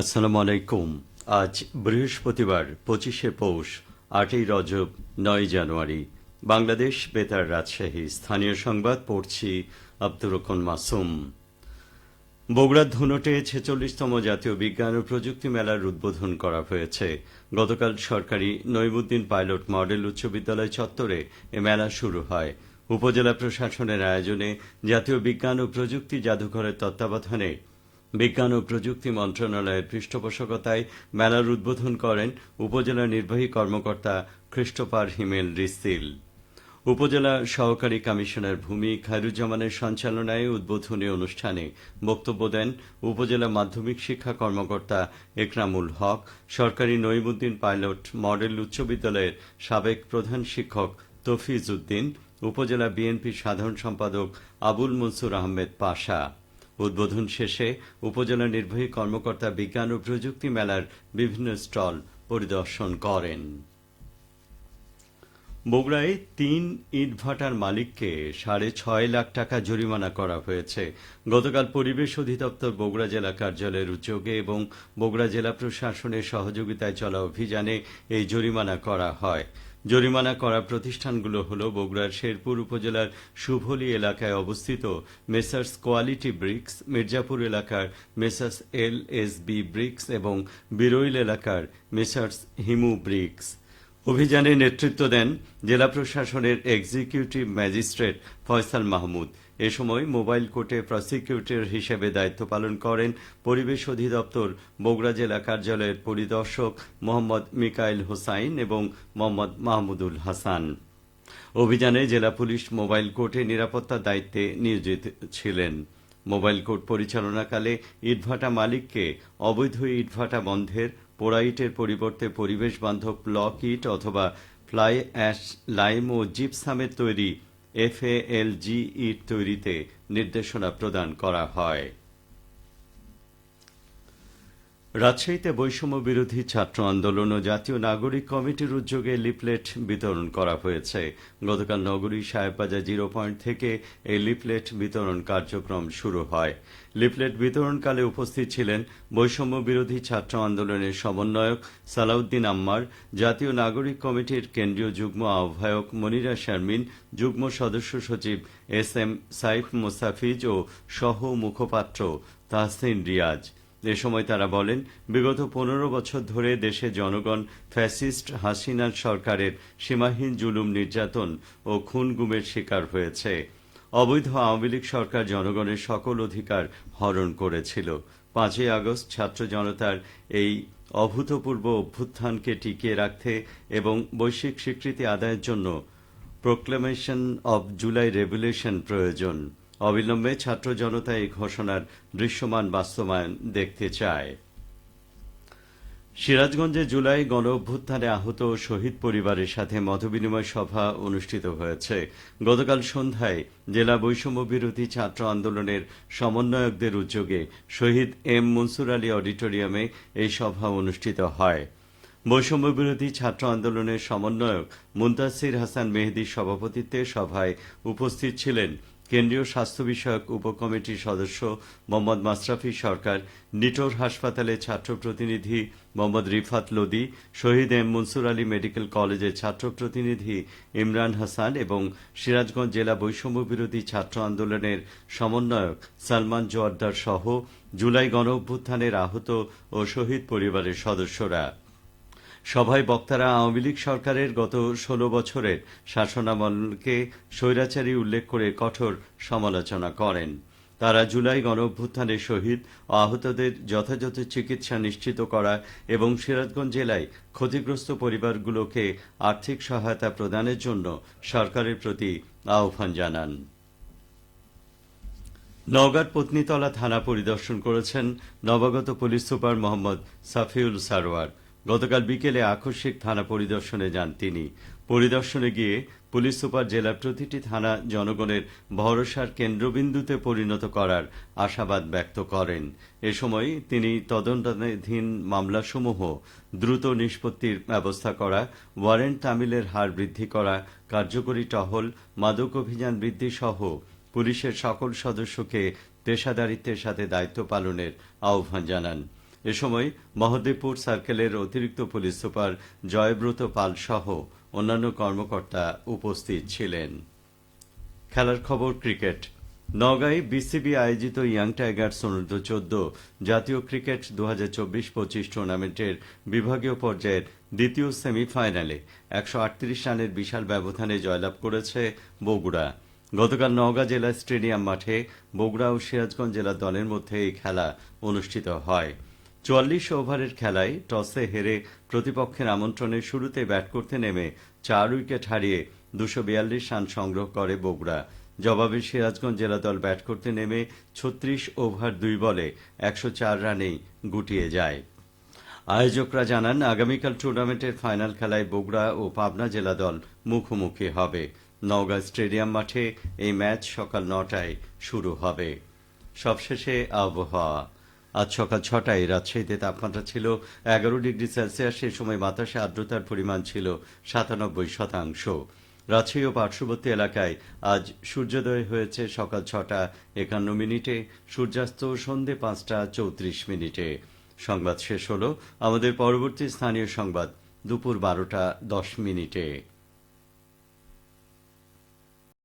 আসসালামু আলাইকুম। আজ বৃহস্পতিবার, পঁচিশে পৌষ, আটই রজব, নয় জানুয়ারি। বাংলাদেশ বেতার রাজশাহী, স্থানীয় সংবাদ পড়ছি আব্দুর মাসুম। বগুড়ার ধুনটে ছেচল্লিশতম জাতীয় বিজ্ঞান ও প্রযুক্তি মেলার উদ্বোধন করা হয়েছে। গতকাল সরকারি নইমুদ্দিন পাইলট মডেল উচ্চ বিদ্যালয় চত্বরে এ মেলা শুরু হয়। উপজেলা প্রশাসনের আয়োজনে জাতীয় বিজ্ঞান ও প্রযুক্তি জাদুঘরের তত্ত্বাবধানে বিজ্ঞান ও প্রযুক্তি মন্ত্রণালয়ের পৃষ্ঠপোষকতায় মেলার উদ্বোধন করেন উপজেলা নির্বাহী কর্মকর্তা খ্রিস্টোপার হিমেল রিস্তিল উপজেলা সহকারী কমিশনার ভূমি খায়রুজ্জামানের সঞ্চালনায় উদ্বোধনী অনুষ্ঠানে বক্তব্য দেন উপজেলা মাধ্যমিক শিক্ষা কর্মকর্তা একরামুল হক, সরকারি নইমুদ্দিন পাইলট মডেল উচ্চ বিদ্যালয়ের সাবেক প্রধান শিক্ষক তফিজ উদ্দিন, উপজেলা বিএনপি সাধারণ সম্পাদক আবুল মনসুর আহমেদ পাশা। উদ্বোধন শেষে উপজেলা নির্বাহী কর্মকর্তা বিজ্ঞান ও প্রযুক্তি মেলার বিভিন্ন স্টল পরিদর্শন করেন। বগুড়ায় তিন ইটভাটার মালিককে সাড়ে ছয় লাখ টাকা জরিমানা করা হয়েছে। গতকাল পরিবেশ অধিদপ্তর বগুড়া জেলা কার্যালয়ের উদ্যোগে এবং বগুড়া জেলা প্রশাসনের সহযোগিতায় চলা অভিযানে এই জরিমানা করা হয়। জরিমানা করা প্রতিষ্ঠানগুলো হল বগুড়ার শেরপুর উপজেলার শুভলি এলাকায় অবস্থিত মেসার্স কোয়ালিটি ব্রিক্স, মির্জাপুর এলাকার messrs L S B bricks এবং বিরইল এলাকার মেসার্স হিমু ব্রিক্স। অভিযানে নেতৃত্ব দেন জেলা প্রশাসনের এক্সিকিউটিভ ম্যাজিস্ট্রেট ফয়সাল মাহমুদ। এ সময় মোবাইল কোর্টে প্রসিকিউটর হিসেবে দায়িত্ব পালন করেন পরিবেশ অধিদপ্তর, বগুড়া জেলা কার্যালয়ের পরিদর্শক মোহাম্মদ মিকাইল হোসাইন এবং মোহাম্মদ মাহমুদুল হাসান। অভিযানে জেলা পুলিশ মোবাইল কোর্টে নিরাপত্তার দায়িত্বে নিয়োজিত ছিলেন। মোবাইল কোর্ট পরিচালনাকালে ইটভাটা মালিককে অবৈধ ইটভাটা বন্ধের পোড়া ইটের পরিবর্তে পরিবেশ বান্ধব ব্লক ইট অথবা ফ্লাই অ্যাশ, লাইম ও জিপসামের তৈরি এফএএলজি ইট তৈরিতে নির্দেশনা প্রদান করা হয়। রাজশাহীতে বৈষম্য বিরোধী ছাত্র আন্দোলন ও জাতীয় নাগরিক কমিটির উদ্যোগে লিফলেট বিতরণ করা হয়েছে। গতকাল নগরী সাহেববাজার জিরো পয়েন্ট থেকে এই লিফলেট বিতরণ কার্যক্রম শুরু হয়। লিফলেট বিতরণকালে উপস্থিত ছিলেন বৈষম্য বিরোধী ছাত্র আন্দোলনের সমন্বয়ক সালাউদ্দিন আম্মার, জাতীয় নাগরিক কমিটির কেন্দ্রীয় যুগ্ম আহ্বায়ক মনিরা শারমিন, যুগ্ম সদস্য সচিব এস এম সাইফ মোস্তাফিজ ও সহ মুখপাত্র তাহসিন রিয়াজ। এ সময় তারা বলেন, বিগত পনেরো বছর ধরে দেশে জনগণ ফ্যাসিস্ট হাসিনার সরকারের সীমাহীন জুলুম নির্যাতন ও খুন গুমের শিকার হয়েছে। অবৈধ আওয়ামী লীগ সরকার জনগণের সকল অধিকার হরণ করেছিল। পাঁচই আগস্ট ছাত্র জনতার এই অভূতপূর্ব অভ্যুত্থানকে টিকিয়ে রাখতে এবং বৈশ্বিক স্বীকৃতি আদায়ের জন্য প্রোক্লেমেশন অব জুলাই রেভুলেশন প্রয়োজন। অবিলম্বে ছাত্র জনতা এই ঘোষণার দৃশ্যমান বাস্তবায়ন দেখতে চায়। সিরাজগঞ্জে জুলাই গণ অভ্যুত্থানে আহত শহীদ পরিবারের সাথে মতবিনিময় সভা অনুষ্ঠিত হয়েছে। গতকাল সন্ধ্যায় জেলা বৈষম্য বিরোধী ছাত্র আন্দোলনের সমন্বয়কদের উদ্যোগে শহীদ এম মনসুর আলী অডিটোরিয়ামে এই সভা অনুষ্ঠিত হয়। বৈষম্য বিরোধী ছাত্র আন্দোলনের সমন্বয়ক মুন্তাসির হাসান মেহেদির সভাপতিত্বে সভায় উপস্থিত ছিলেন কেন্দ্রীয় স্বাস্থ্য বিষয়ক উপকমিটির সদস্য মোহাম্মদ মাসরাফি সরকার, নিটোর হাসপাতালে ছাত্র প্রতিনিধি Mohammad Rifat Lodi, Shahid M Mansur Ali medical college ছাত্র প্রতিনিধি ইমরান হাসান এবং সিরাজগঞ্জ জেলা বৈষম্য বিরোধী ছাত্র আন্দোলনের সমন্বয়ক সালমান জোয়ার্দার সহ জুলাই গণ অভ্যুত্থানের আহত ও শহীদ পরিবারের সদস্যরা। সভায় বক্তারা আওয়ামী লীগ সরকারের গত ষোলো বছরের শাসনামলকে স্বৈরাচারী উল্লেখ করে কঠোর সমালোচনা করেন। তারা জুলাই গণ অভ্যুত্থানের শহীদ ও আহতদের যথাযথ চিকিৎসা নিশ্চিত করা এবং সিরাজগঞ্জ জেলায় ক্ষতিগ্রস্ত পরিবারগুলোকে আর্থিক সহায়তা প্রদানের জন্য সরকারের প্রতি আহ্বান জানান। নওগাঁর পত্নীতলা থানা পরিদর্শন করেছেন নবাগত পুলিশ সুপার মোহাম্মদ সাফিউল সারোয়ার। গতকাল বিকেলে আকস্মিক থানা পরিদর্শনে যান তিনি। পরিদর্শনে গিয়ে পুলিশ সুপার জেলার প্রতিটি থানা জনগণের ভরসার কেন্দ্রবিন্দুতে পরিণত করার আশাবাদ ব্যক্ত করেন। এ সময় তিনি তদন্তাধীন মামলাসমূহ দ্রুত নিষ্পত্তির ব্যবস্থা করা, ওয়ারেন্ট তামিলের হার বৃদ্ধি করা, কার্যকরী টহল, মাদক অভিযান বৃদ্ধি সহ পুলিশের সকল সদস্যকে পেশাদারিত্বের সাথে দায়িত্ব পালনের আহ্বান জানান। এ সময় মহদেবপুর সার্কেলের অতিরিক্ত পুলিশ সুপার জয়ব্রত পাল সহ অন্যান্য কর্মকর্তা উপস্থিত ছিলেন। খেলার খবর ক্রিকেট। নগাঁয় বিসিবি আয়োজিত ইয়াং টাইগার্স অনূর্ধ্ব চোদ্দ জাতীয় ক্রিকেট দু হাজার চব্বিশ পঁচিশ টুর্নামেন্টের বিভাগীয় পর্যায়ের দ্বিতীয় সেমিফাইনালে একশো আটত্রিশ রানের বিশাল ব্যবধানে জয়লাভ করেছে বগুড়া। গতকাল নওগাঁ জেলা স্টেডিয়াম মাঠে বগুড়া ও সিরাজগঞ্জ জেলা দলের মধ্যে এই খেলা অনুষ্ঠিত হয়। চুয়াল্লিশ ওভারের খেলায় টসে হেরে প্রতিপক্ষের আমন্ত্রণে শুরুতে ব্যাট করতে নেমে চার উইকেট হারিয়ে দুশো বিয়াল্লিশ রান সংগ্রহ করে বগুড়া। জবাবে সিরাজগঞ্জ জেলা দল ব্যাট করতে নেমে ছত্রিশ ওভার দুই বলে একশো চার রানেই গুটিয়ে যায়। আয়োজকরা জানান, আগামীকাল টুর্নামেন্টের ফাইনাল খেলায় বগুড়া ও পাবনা জেলা দল মুখোমুখি হবে। নওগাঁ স্টেডিয়াম মাঠে এই ম্যাচ সকাল নটায় শুরু হবে। সবশেষে আবহাওয়া। আজ সকাল ছটায় রাজশাহীতে তাপমাত্রা ছিল এগারো ডিগ্রি সেলসিয়াস। সে সময় বাতাসে আর্দ্রতার পরিমাণ ছিল সাতানব্বই শতাংশ। রাজশাহী ও পার্শ্ববর্তী এলাকায় আজ সূর্যোদয় হয়েছে সকাল ছটা একান্ন মিনিটে, সূর্যাস্ত সন্ধে পাঁচটা চৌত্রিশ মিনিটে। সংবাদ শেষ হলো আমাদের পরবর্তী স্থানীয় সংবাদ, দুপুর বারোটা দশ মিনিটে।